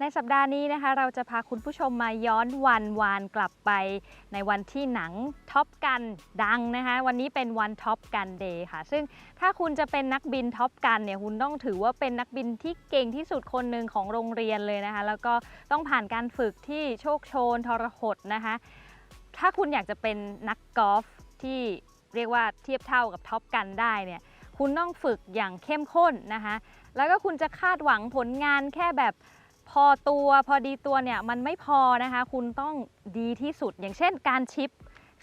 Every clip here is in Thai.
ในสัปดาห์นี้นะคะเราจะพาคุณผู้ชมมาย้อนวันวานกลับไป ในวันที่หนังท็อปกันดังนะคะวันนี้เป็นวันท็อปกันเดย์ค่ะ ซึ่งถ้าคุณจะเป็นนักบินท็อปกันเนี่ยคุณต้องถือว่าเป็นนักบินที่เก่งที่สุดคนหนึ่งของโรงเรียนเลยนะคะ แล้วก็ต้องผ่านการฝึกที่โชคโชนทรหดนะคะ ถ้าคุณอยากจะเป็นนักกอล์ฟที่ เรียกว่าเทียบเท่ากับท็อปกันได้เนี่ยคุณต้องฝึกอย่างเข้มข้นนะคะแล้วก็คุณจะคาดหวังผลงานแค่แบบพอตัวพอดีตัวเนี่ยมันไม่พอนะคะ คุณต้องดีที่สุด อย่างเช่นการชิป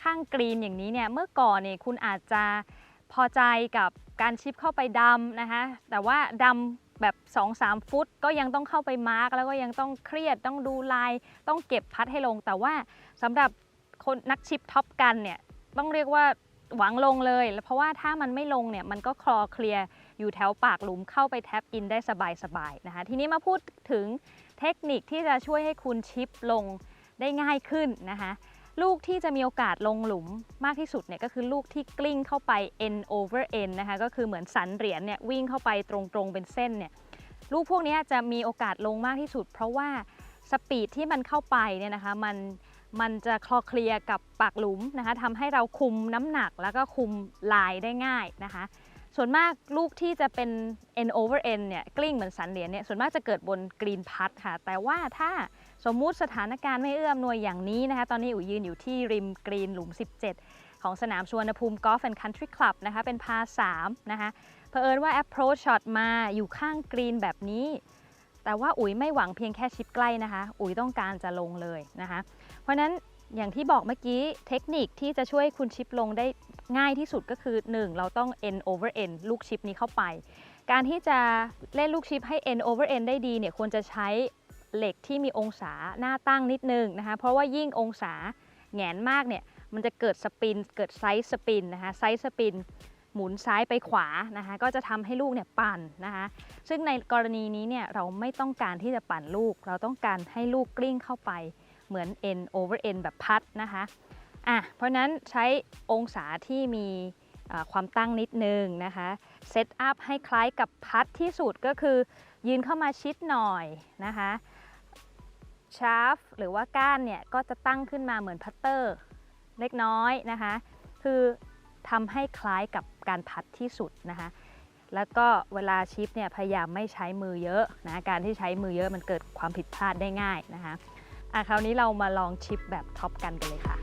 ข้างกรีนอย่างนี้เนี่ยเมื่อก่อนเนี่ยคุณอาจจะพอใจกับการชิปเข้าไปดำนะคะแต่ว่าดำแบบ 2-3 ฟุต ก็ยังต้องเข้าไปมาร์กแล้วก็ยังต้องเครียดต้องดูลาย ต้องเก็บพัดให้ลง แต่ว่าสำหรับคนนักชิปท็อปกันเนี่ยต้องเรียกว่า หวังลงเลย เพราะว่าถ้ามันไม่ลงเนี่ยมันก็คลอเคลียร์อยู่แถวปากหลุมเข้าไปแท็บอินได้สบายๆนะคะ ทีนี้มาพูดถึงเทคนิคที่จะช่วยให้คุณชิปลงได้ง่ายขึ้นนะคะลูกที่จะมีโอกาสลงหลุมมากที่สุดเนี่ยก็คือลูกที่กลิ้งเข้าไป n over n นะคะก็คือเหมือนสันเหรียญเนี่ยวิ่งเข้าไปตรงๆเป็นเส้นเนี่ยลูกพวกนี้จะมีโอกาสลงมากที่สุด เพราะว่าสปีดที่มันเข้าไปเนี่ยนะคะมัน มันจะคลอเคลียร์กับปากหลุมนะคะทำให้เราคุมน้ำหนักแล้วก็คุมลายได้ง่ายนะคะ ส่วนมากลูกที่จะเป็น end over end เนี่ยกลิ้งเหมือนสันเหรียญเนี่ยส่วนมากจะเกิดบนกรีนพัดค่ะ แต่ว่าถ้าสมมุติสถานการณ์ไม่เอื้ออำนวยอย่างนี้นะคะ ตอนนี้อุ๋ยยืนอยู่ที่ริมกรีนหลุม 17 ของสนามชวนภูมิ Golf and Country Club นะคะ เป็นพา3นะคะเผอิญว่า approach shot มาอยู่ข้างกรีนแบบนี้ แต่ว่าอุ๋ยไม่หวังเพียงแค่ชิปใกล้นะคะ อุ๋ยต้องการจะลงเลยนะคะ เพราะนั้นอย่างที่บอกเมื่อกี้เทคนิคที่จะช่วยคุณชิปลงได้ง่ายที่สุดก็คือ 1 เราต้อง end over end ลูกชิปนี้เข้าไป การที่จะเล่นลูกชิปให้ end over end ได้ดีเนี่ยควรจะใช้เหล็กที่มีองศาหน้าตั้งนิดนึงนะคะ เพราะว่ายิ่งองศาแงนมากเนี่ยมันจะเกิดสปิน เกิดไซส์สปินนะคะไซส์สปิน หมุนซ้ายไปขวานะคะก็จะทำให้ลูกเนี่ยปั่นนะคะซึ่งในกรณีนี้เนี่ยเราไม่ต้องการที่จะปั่นลูก เราต้องการให้ลูกกลิ้งเข้าไปเหมือน end over end แบบพัดนะคะอะเพราะนั้นใช้องศาที่มีความตั้งนิดนึงนะคะเซตอัพให้คล้ายกับพัดที่สุดก็คือ ยืนเข้ามาชิดหน่อยนะคะชาร์ฟหรือว่าก้านเนี่ยก็จะตั้งขึ้นมาเหมือนพัตเตอร์เล็กน้อยนะคะ คือ ทำให้คล้ายกับการพัดที่สุดนะคะ แล้วก็เวลาชิปเนี่ยพยายามไม่ใช้มือเยอะนะ การที่ใช้มือเยอะมันเกิดความผิดพลาดได้ง่ายนะคะอะคราวนี้เรามาลองชิปแบบท็อปกันกันเลยค่ะ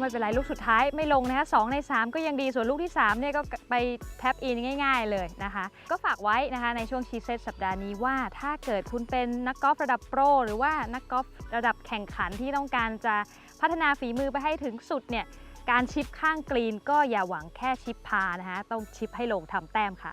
ไม่เป็นไรลูกสุดท้ายไม่ลงนะคะ2ใน 3 ก็ยังดีส่วนลูกที่3เนี่ยก็ไปแท็บอินง่าย ๆ เลยนะคะ ก็ฝากไว้นะคะในช่วงชีเซตสัปดาห์นี้ว่าถ้าเกิดคุณเป็นนักกอล์ฟระดับโปรหรือว่านักกอล์ฟระดับแข่งขันที่ต้องการจะพัฒนาฝีมือไปให้ถึงสุดเนี่ยการชิปข้างกรีนก็อย่าหวังแค่ชิปพานะคะต้องชิปให้ลงทำแต้มค่ะ